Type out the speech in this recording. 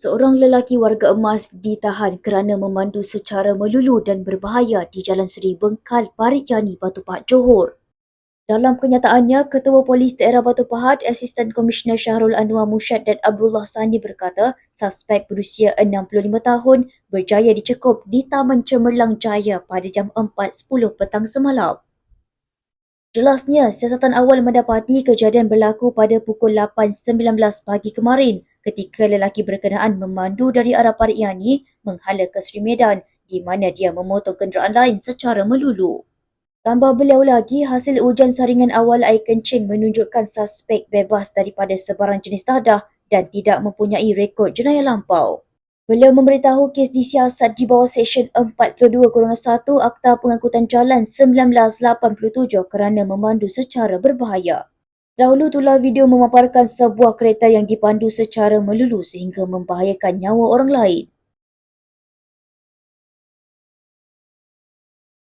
Seorang lelaki warga emas ditahan kerana memandu secara melulu dan berbahaya di Jalan Seri Bengkal, Parikyani, Batu Pahat, Johor. Dalam kenyataannya, Ketua Polis Daerah Batu Pahat, Asisten Komisioner Syahrul Anwar Musyad dan Abdullah Sani berkata, suspek berusia 65 tahun berjaya dicekup di Taman Cemerlang Jaya pada jam 4.10 petang semalam. Jelasnya, siasatan awal mendapati kejadian berlaku pada pukul 8.19 pagi kemarin ketika lelaki berkenaan memandu dari arah Parikyani menghala ke Sri Medan di mana dia memotong kenderaan lain secara melulu. Tambah beliau lagi, hasil ujian saringan awal air kencing menunjukkan suspek bebas daripada sebarang jenis dadah dan tidak mempunyai rekod jenayah lampau. Beliau memberitahu kes disiasat di bawah Seksyen 42-1 Akta Pengangkutan Jalan 1987 kerana memandu secara berbahaya. Dahulu itulah video memaparkan sebuah kereta yang dipandu secara melulu sehingga membahayakan nyawa orang lain.